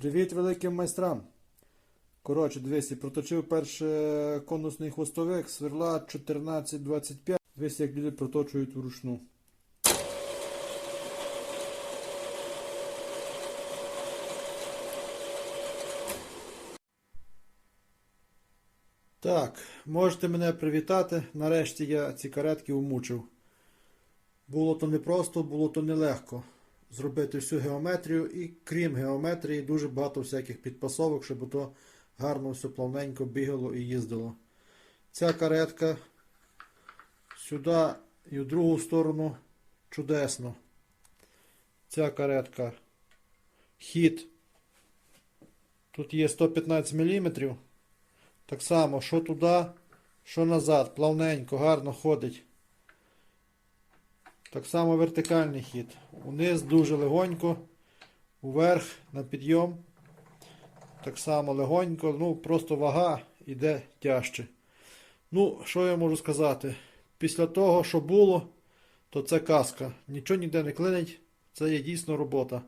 Привіт великим майстрам! Коротше, дивись, проточив перше конусний хвостовик, сверла 14-25. Дивись, як люди проточують вручну. Так, можете мене привітати. Нарешті я ці каретки умучив. Було то непросто, було то нелегко зробити всю геометрію, і крім геометрії, дуже багато всяких підпасовок, щоб то гарно все плавненько бігало і їздило. Ця каретка сюди і в другу сторону чудесно. Ця каретка хід. Тут є 115 мм. Так само, що туди, що назад, плавненько, гарно ходить. Так само вертикальний хід. Униз дуже легонько, уверх на підйом. Так само легонько, ну просто вага йде тяжче. Ну, що я можу сказати? Після того, що було, то це казка. Нічого ніде не клинить, це є дійсно робота.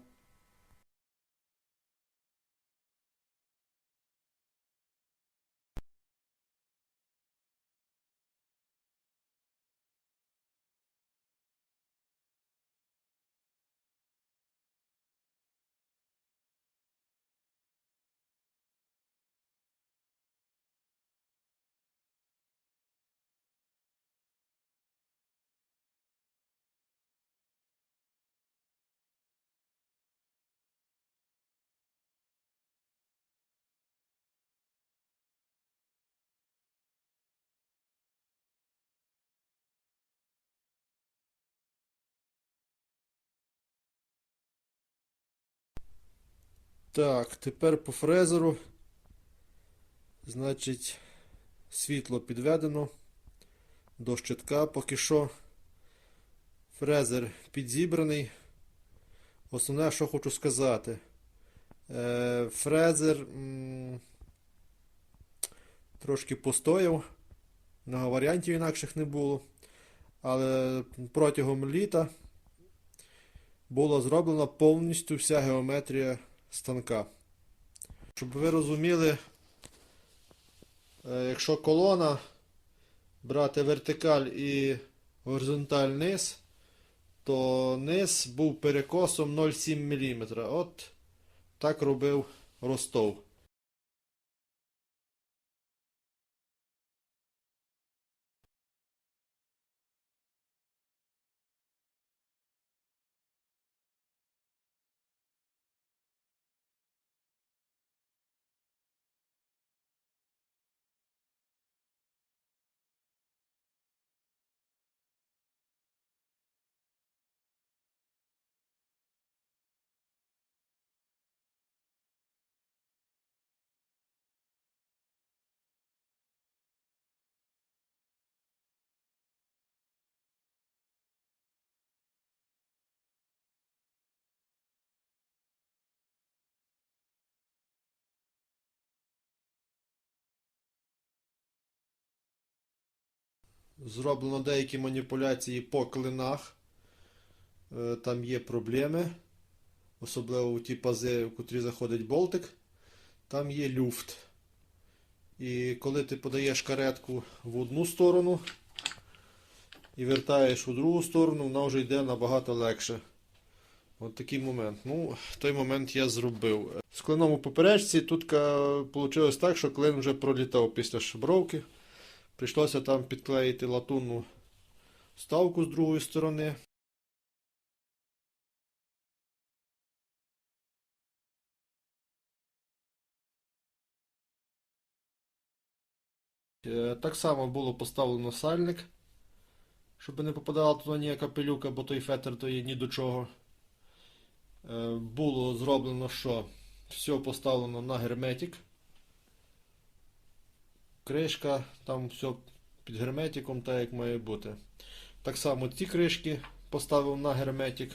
Так, тепер по фрезеру. Значить, світло підведено до щитка поки що. Фрезер підзібраний. Основне, що хочу сказати. Е, фрезер трошки постояв. Много варіантів інакших не було. Але протягом літа була зроблена повністю вся геометрія станка. Щоб ви розуміли, е, якщо колона брати вертикаль і горизонталь низ, то низ був перекосом 0,7 мм. От так робив Ростов. Зроблено деякі маніпуляції по клинах. Е, Там є проблеми. Особливо у ті пази, в котрі заходить болтик. Там є люфт. І коли ти подаєш каретку в одну сторону і вертаєш у другу сторону, вона вже йде набагато легше. От такий момент. Ну, той момент я зробив. З клином у поперечці тут вийшло так, що клин вже пролітав після шибровки. Прийшлося там підклеїти латунну ставку з другої сторони. Е, Так само було поставлено сальник, щоб не попадала туди ніяка пилюка, бо той фетр то є ні до чого. Е, Було зроблено, що все поставлено на герметик. Кришка, там все під герметиком, так як має бути. Так само ці кришки поставив на герметик.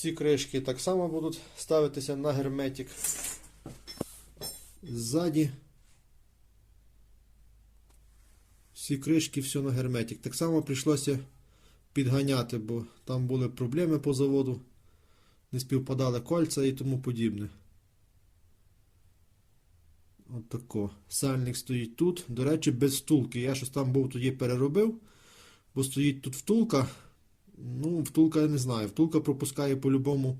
Ці кришки так само будуть ставитися на герметик. Ззаді. Всі кришки, все на герметик. Так само прийшлося підганяти, бо там були проблеми по заводу. Не співпадали кольця і тому подібне. От. Сальник стоїть тут. До речі, без втулки. Я щось там був тоді переробив, бо стоїть тут втулка. Ну, втулка я не знаю. Втулка пропускає по-любому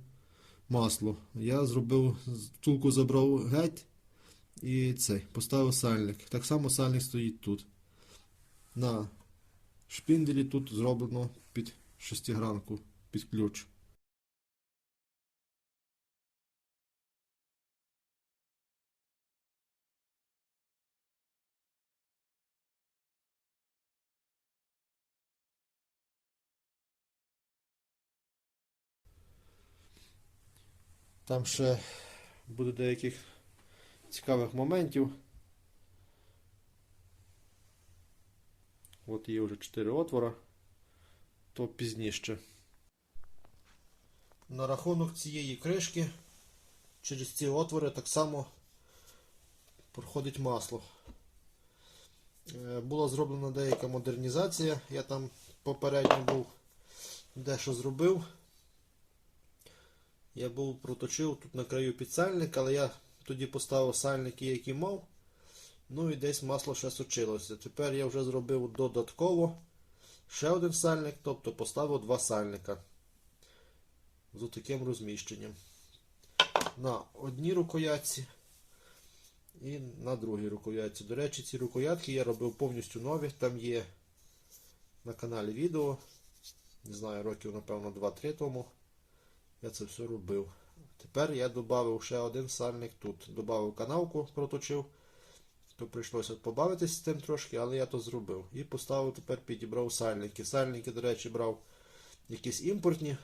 масло. Я зробив, втулку забрав геть і цей, поставив сальник. Так само сальник стоїть тут. На шпінделі тут зроблено під шестигранку, під ключ. Там ще буде деяких цікавих моментів. От є вже 4 отвора, то пізніше. На рахунок цієї кришки через ці отвори так само проходить масло. Е, Була зроблена деяка модернізація. Я там попередньо був дещо зробив. Я був проточив тут на краю під сальник, але я тоді поставив сальники, які мав. Ну і десь масло ще сочилося. Тепер я вже зробив додатково ще один сальник, тобто поставив два сальника з таким розміщенням. На одній рукоятці і на другій рукоятці. До речі, ці рукоятки я робив повністю нові. Там є на каналі відео. Не знаю, років, напевно, 2-3 тому. Я це все робив. Тепер я додав ще один сальник тут. Додав канавку, проточив. То прийшлося побавитися з тим трошки, але я то зробив. І поставив тепер підібрав сальники. Сальники, до речі, брав якісь імпортні.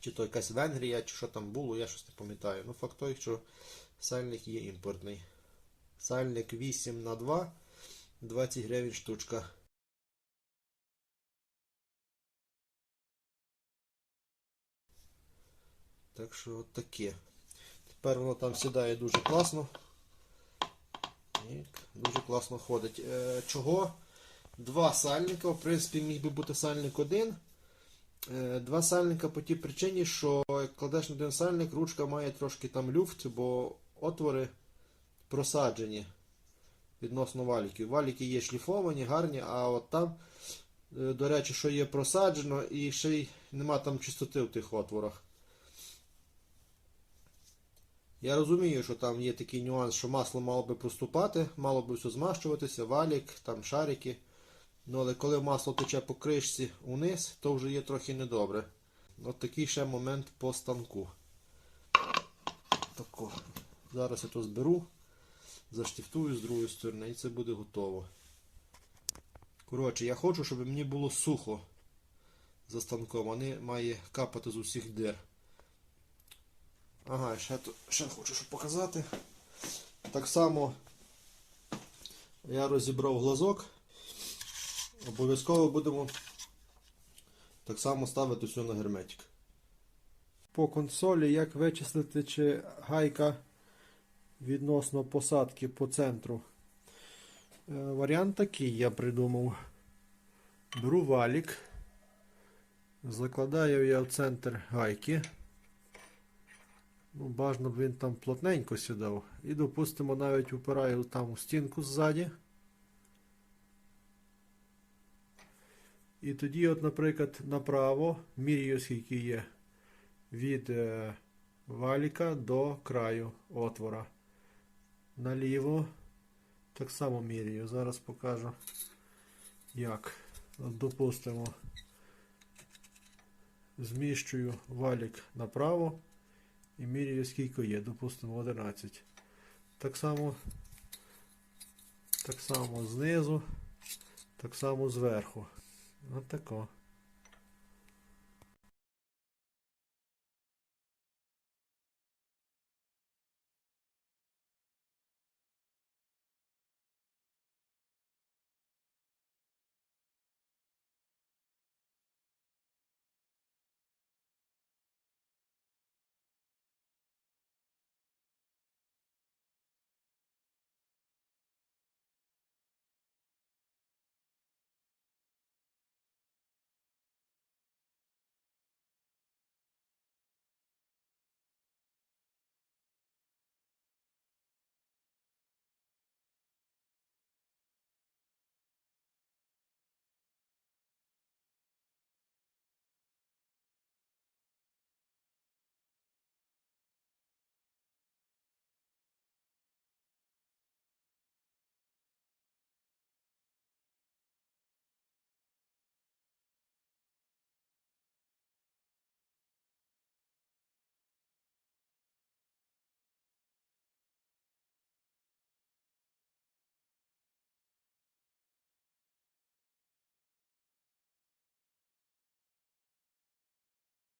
Чи то якась Венгрія, чи що там було, я щось не пам'ятаю. Ну, факт той, що сальник є імпортний. Сальник 8 на 2 20 гривень штучка. Так що от таке. Тепер воно там сідає дуже класно. І дуже класно ходить. Е, чого? Два сальника. В принципі, міг би бути сальник один. Е, два сальника по тій причині, що як кладеш на один сальник, ручка має трошки там люфт, бо отвори просаджені відносно валіків. Валіки є шліфовані, гарні, а от там, е, до речі, що є просаджено, і ще й нема там чистоти в тих отворах. Я розумію, що там є такий нюанс, що масло мало би проступати, мало би все змащуватися, валік, там шарики. Ну, але коли масло тече по кришці униз, то вже є трохи недобре. От такий ще момент по станку. Тако. Зараз я то зберу, заштифтую з другої сторони і це буде готово. Коротше, я хочу, щоб мені було сухо за станком, а не має капати з усіх дир. Ага, ще, ще хочу що показати. Так само я розібрав глазок. Обов'язково будемо так само ставити все на герметик. По консолі як вичислити, чи гайка відносно посадки по центру. Е, Варіант такий я придумав. Беру валік, закладаю я в центр гайки. Ну, бажано б він там плотненько сідав. І, допустимо, навіть упираю там у стінку ззаді. І тоді, от, наприклад, направо міряю, скільки є від е, валіка до краю отвора. Наліво так само міряю. Зараз покажу, як. От, допустимо, зміщую валік направо і міряю скільки є, допустимо 11. Так само, так само знизу, так само зверху. От тако.